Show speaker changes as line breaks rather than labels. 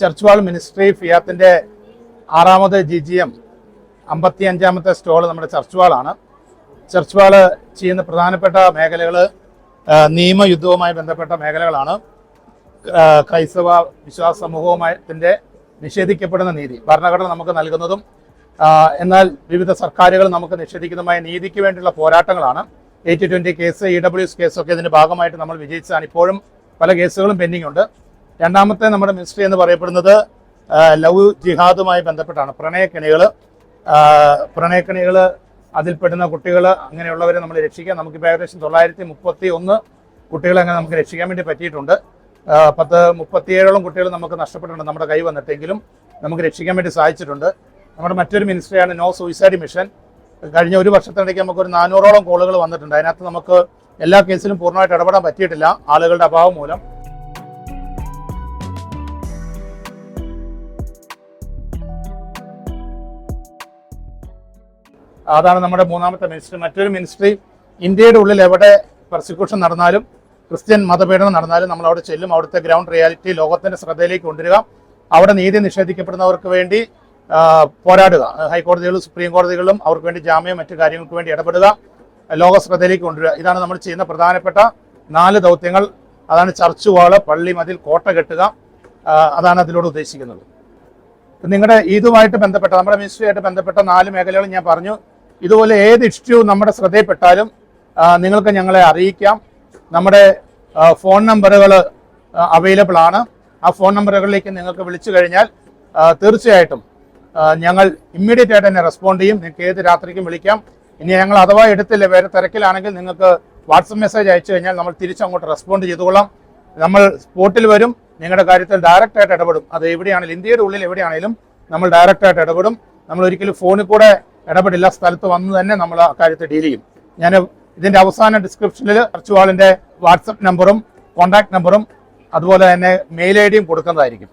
Church വാൾ ministry ഫിയാത്തിന്റെ ആറാമത് G G M അമ്പത്തി അഞ്ചാമത്തെ സ്റ്റോൾ നമ്മുടെ ചർച്ച് വാളാണ്. ചർച്ച് വാൾ ചെയ്യുന്ന പ്രധാനപ്പെട്ട മേഖലകൾ നിയമയുദ്ധവുമായി ബന്ധപ്പെട്ട മേഖലകളാണ്. ക്രൈസ്തവ വിശ്വാസ സമൂഹവുമായതിന്റെ നിഷേധിക്കപ്പെടുന്ന നീതി ഭരണഘടന നമുക്ക് നൽകുന്നതും എന്നാൽ വിവിധ സർക്കാരുകൾ നമുക്ക് നിഷേധിക്കുന്നതുമായ നീതിക്ക് വേണ്ടിയുള്ള പോരാട്ടങ്ങളാണ്. Eighty twenty case E W S കേസൊക്കെ ഇതിന്റെ ഭാഗമായിട്ട് നമ്മൾ വിജയിച്ചതാണ്. ഇപ്പോഴും പല കേസുകളും പെൻഡിംഗ് ഉണ്ട് രണ്ടാമത്തെ നമ്മുടെ മിനിസ്ട്രി എന്ന് പറയപ്പെടുന്നത് ലവ് ജിഹാദുമായി ബന്ധപ്പെട്ടാണ്. പ്രണയക്കണികൾ പ്രണയക്കണികൾ അതിൽപ്പെടുന്ന കുട്ടികൾ അങ്ങനെയുള്ളവരെ നമ്മൾ രക്ഷിക്കാൻ നമുക്കിപ്പോൾ ഏകദേശം തൊള്ളായിരത്തി മുപ്പത്തി ഒന്ന് കുട്ടികളെ അങ്ങനെ നമുക്ക് രക്ഷിക്കാൻ വേണ്ടി പറ്റിയിട്ടുണ്ട്. പത്ത് മുപ്പത്തിയേഴോളം കുട്ടികൾ നമുക്ക് നഷ്ടപ്പെട്ടിട്ടുണ്ട് നമ്മുടെ കൈ വന്നിട്ടെങ്കിലും നമുക്ക് രക്ഷിക്കാൻ വേണ്ടി സാധിച്ചിട്ടുണ്ട്. നമ്മുടെ മറ്റൊരു മിനിസ്ട്രിയാണ് നോ സൂയിസൈഡ് മിഷൻ. കഴിഞ്ഞ ഒരു വർഷത്തിനിടയ്ക്ക് നമുക്ക് ഒരു നാനൂറോളം കോളുകൾ വന്നിട്ടുണ്ട്. അതിനകത്ത് നമുക്ക് എല്ലാ കേസിലും പൂർണമായിട്ട് ഇടപെടാൻ പറ്റിയിട്ടില്ല ആളുകളുടെ അഭാവം മൂലം. അതാണ് നമ്മുടെ മൂന്നാമത്തെ മിനിസ്ട്രി മറ്റൊരു മിനിസ്ട്രി ഇന്ത്യയുടെ ഉള്ളിൽ എവിടെ പ്രോസിക്യൂഷൻ നടന്നാലും ക്രിസ്ത്യൻ മതപീഡനം നടന്നാലും നമ്മൾ അവിടെ ചെല്ലും. അവിടുത്തെ ഗ്രൗണ്ട് റിയാലിറ്റി ലോകത്തിന്റെ ശ്രദ്ധയിലേക്ക് കൊണ്ടുവരിക. അവിടെ നീതി നിഷേധിക്കപ്പെടുന്നവർക്ക് വേണ്ടി പോരാടുക. ഹൈക്കോടതികളും സുപ്രീം കോടതികളും അവർക്ക് വേണ്ടി ജാമ്യം മറ്റു കാര്യങ്ങൾക്ക് വേണ്ടി ഇടപെടുക. ലോക ശ്രദ്ധയിലേക്ക് കൊണ്ടുവരിക. ഇതാണ് നമ്മൾ ചെയ്യുന്ന പ്രധാനപ്പെട്ട നാല് ദൗത്യങ്ങൾ. അതാണ് ചർച്ച് വാൾ പള്ളി മതിൽ കോട്ട കെട്ടുക. അതാണ് അതിലൂടെ ഉദ്ദേശിക്കുന്നത്. നിങ്ങളുടെ ഇതുമായിട്ട് ബന്ധപ്പെട്ട നമ്മുടെ മിനിസ്ട്രിയായിട്ട് ബന്ധപ്പെട്ട നാല് മേഖലകൾ ഞാൻ പറഞ്ഞു. ഇതുപോലെ ഏത് ഇഷ്യൂ നമ്മുടെ ശ്രദ്ധയിൽപ്പെട്ടാലും നിങ്ങൾക്ക് ഞങ്ങളെ അറിയിക്കാം. നമ്മുടെ ഫോൺ നമ്പറുകൾ അവൈലബിൾ ആണ്. ആ ഫോൺ നമ്പറുകളിലേക്ക് നിങ്ങൾക്ക് വിളിച്ചു കഴിഞ്ഞാൽ തീർച്ചയായിട്ടും ഞങ്ങൾ ഇമ്മീഡിയറ്റ് ആയിട്ട് തന്നെ റെസ്പോണ്ട് ചെയ്യും. നിങ്ങൾക്ക് ഏത് രാത്രിക്കും വിളിക്കാം. ഇനി ഞങ്ങൾ അഥവാ എടുത്തില്ല വേറെ തിരക്കിലാണെങ്കിൽ നിങ്ങൾക്ക് വാട്സപ്പ് മെസ്സേജ് അയച്ചു കഴിഞ്ഞാൽ നമ്മൾ തിരിച്ചങ്ങോട്ട് റെസ്പോണ്ട് ചെയ്തുകൊള്ളാം. നമ്മൾ സ്പോട്ടിൽ വരും നിങ്ങളുടെ കാര്യത്തിൽ ഡയറക്റ്റ് ആയിട്ട് ഇടപെടും. അത് എവിടെയാണെങ്കിലും ഇന്ത്യയുടെ ഉള്ളിൽ എവിടെയാണെങ്കിലും നമ്മൾ ഡയറക്റ്റ് ആയിട്ട് ഇടപെടും. നമ്മൾ ഒരിക്കലും ഫോണിൽ കൂടെ ഇടപെടില്ല സ്ഥലത്ത് വന്ന് തന്നെ നമ്മൾ ആ കാര്യത്തിൽ ഡീൽ ചെയ്യും. ഞാൻ ഇതിന്റെ അവസാന ഡിസ്ക്രിപ്ഷനിൽ അർച്ചുവാളിന്റെ വാട്സപ്പ് നമ്പറും കോൺടാക്ട് നമ്പറും അതുപോലെ തന്നെ മെയിൽ ഐ ഡിയും കൊടുക്കുന്നതായിരിക്കും.